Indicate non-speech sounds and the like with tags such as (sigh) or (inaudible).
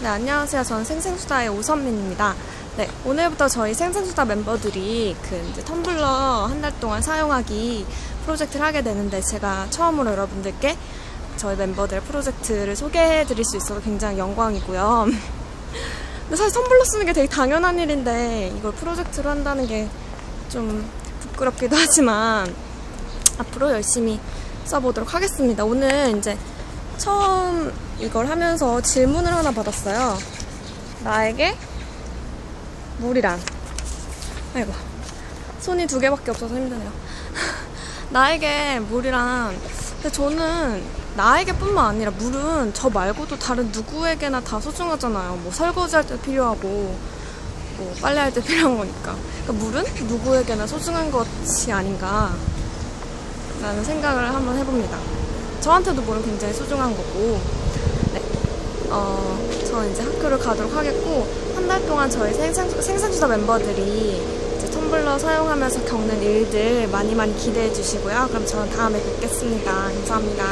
네, 안녕하세요. 저는 생생수다의 오선민입니다. 네, 오늘부터 저희 생생수다 멤버들이 그 텀블러 한 달 동안 사용하기 프로젝트를 하게 되는데 제가 처음으로 여러분들께 저희 멤버들의 프로젝트를 소개해 드릴 수 있어서 굉장히 영광이고요. 근데 사실 텀블러 쓰는 게 되게 당연한 일인데 이걸 프로젝트로 한다는 게 좀 부끄럽기도 하지만 앞으로 열심히 써보도록 하겠습니다. 오늘 이제 처음 이걸 하면서 질문을 하나 받았어요. 나에게 물이란? 아이고, 손이 두 개밖에 없어서 힘드네요. (laughs) 나에게 물이란, 근데 저는 나에게뿐만 아니라 물은 저 말고도 다른 누구에게나 다 소중하잖아요. 뭐 설거지 할 때 필요하고, 뭐 빨래 할 때 필요한 거니까. 그러니까 물은 누구에게나 소중한 것이 아닌가. 라는 생각을 한번 해봅니다. 저한테도 물은 굉장히 소중한 거고, 네. 어, 저는 이제 학교를 가도록 하겠고, 한 달 동안 저희 생산, 생산주다 멤버들이 이제 텀블러 사용하면서 겪는 일들 많이 많이 기대해 주시고요. 그럼 저는 다음에 뵙겠습니다. 감사합니다.